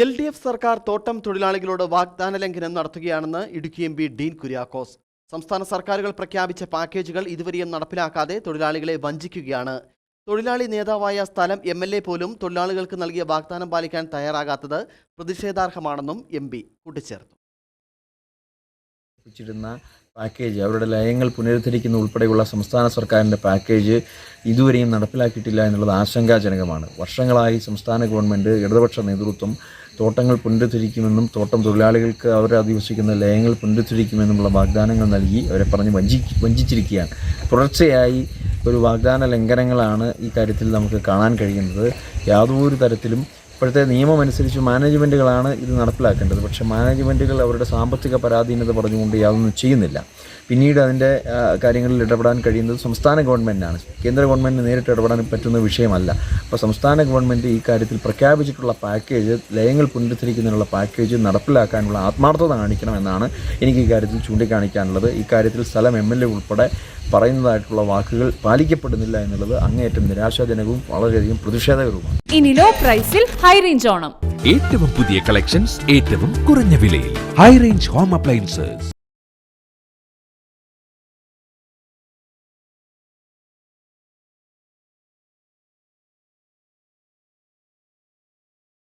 L D F സർക്കാർ തോട്ടം തൊഴിലാളികളോട് വാഗ്ദാന ലംഘനം നടത്തുകയാണെന്ന് ഇടുക്കി എം പി ഡീൻ കുര്യാക്കോസ്. സംസ്ഥാന സർക്കാരുകൾ പ്രഖ്യാപിച്ച പാക്കേജുകൾ ഇതുവരെയും നടപ്പിലാക്കാതെ തൊഴിലാളികളെ വഞ്ചിക്കുകയാണ്. തൊഴിലാളി നേതാവായ സ്ഥലം എം എൽ എ പോലും തൊഴിലാളികൾക്ക് നൽകിയ വാഗ്ദാനം പാലിക്കാൻ തയ്യാറാകാത്തത് പ്രതിഷേധാർഹമാണെന്നും എം പി കൂട്ടിച്ചേർത്തു. വെച്ചിരുന്ന പാക്കേജ് അവരുടെ ലയങ്ങൾ പുനരുദ്ധരിക്കുന്ന ഉൾപ്പെടെയുള്ള സംസ്ഥാന സർക്കാരിന്റെ പാക്കേജ് ഇതുവരെയും നടപ്പിലാക്കിയിട്ടില്ല എന്നുള്ളത് ആശങ്കാജനകമാണ്. വർഷങ്ങളായി സംസ്ഥാന ഗവൺമെന്റ് ഇടതുപക്ഷ നേതൃത്വം തോട്ടങ്ങൾ പുനരുദ്ധരിക്കുമെന്നും തോട്ടം തൊഴിലാളികൾക്ക് അവരെ അധിവസിക്കുന്ന ലയങ്ങൾ പുനരുദ്ധരിക്കുമെന്നുമുള്ള വാഗ്ദാനങ്ങൾ നൽകി അവരെ പറഞ്ഞ് വഞ്ചി വഞ്ചിച്ചിരിക്കുകയാണ്. തുടർച്ചയായി ഒരു വാഗ്ദാന ലംഘനങ്ങളാണ് ഈ കാര്യത്തിൽ നമുക്ക് കാണാൻ കഴിയുന്നത്. യാതൊരു തരത്തിലും ഇപ്പോഴത്തെ നിയമം അനുസരിച്ച് മാനേജ്മെന്റുകളാണ് ഇത് നടപ്പിലാക്കേണ്ടത്. പക്ഷേ മാനേജ്മെന്റുകൾ അവരുടെ സാമ്പത്തിക പരാധീനത പറഞ്ഞുകൊണ്ട് യാതൊന്നും ചെയ്യുന്നില്ല. പിന്നീട് അതിന്റെ കാര്യങ്ങളിൽ ഇടപെടാൻ കഴിയുന്നത് സംസ്ഥാന ഗവൺമെന്റാണ് കേന്ദ്ര ഗവൺമെന്റിന് നേരിട്ട് ഇടപെടാൻ പറ്റുന്ന വിഷയമല്ല. അപ്പോൾ സംസ്ഥാന ഗവൺമെന്റ് ഈ കാര്യത്തിൽ പ്രഖ്യാപിച്ചിട്ടുള്ള പാക്കേജ് ലയങ്ങൾ പുനരുദ്ധരിക്കുന്നതിനുള്ള പാക്കേജ് നടപ്പിലാക്കാനുള്ള ആത്മാർത്ഥത കാണിക്കണം എന്നാണ് എനിക്ക് ഈ കാര്യത്തിൽ ചൂണ്ടിക്കാണിക്കാനുള്ളത്. ഈ കാര്യത്തിൽ സ്ഥലം എം എൽ എ ഉൾപ്പെടെ പറയുന്നതായിട്ടുള്ള വാക്കുകൾ പാലിക്കപ്പെടുന്നില്ല എന്നുള്ളത് അങ്ങേയറ്റം നിരാശാജനകവും വളരെയധികം പ്രതിഷേധകരവുമാണ്. ഇനി ലോ പ്രൈസിൽ ഹൈ റേഞ്ച് ഓണം. ഏറ്റവും പുതിയ കളക്ഷൻസ് ഏറ്റവും കുറഞ്ഞ വിലയിൽ. High range home appliances.